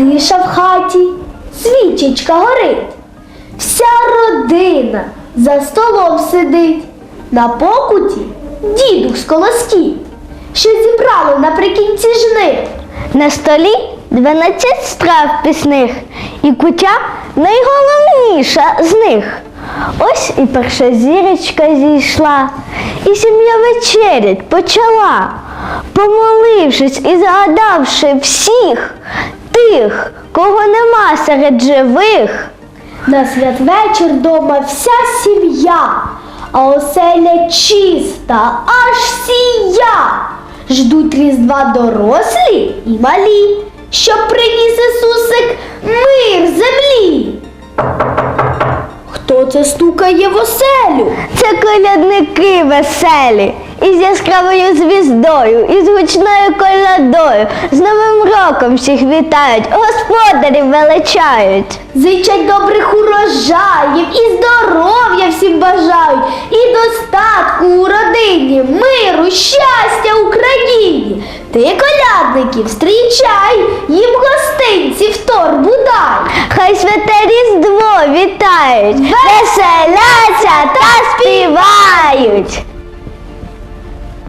Тиша в хаті, свічечка горить. Вся родина за столом сидить. На покуті дідух з колосків, що зібрали наприкінці жнив. На столі 12 страв пісних, і кутя найголовніша з них. Ось і перша зірочка зійшла, і сім'я вечерять почала, помолившись і згадавши всіх тих, кого нема серед живих. На святвечір дома вся сім'я, а оселя чиста, аж сія. Ждуть різдва дорослі і малі, щоб приніс це стукає в оселю? Це колядники веселі, із яскравою звіздою, із гучною колядою, з Новим роком всіх вітають, господарів величають. Зичать добрих урожаїв і здоров'я всім бажають, і достатку у родині, миру, щастя Україні. Ти колядників зустрічай, їм гостинці в торбу дай. Хай святе різдво вітають, веселяться та співають.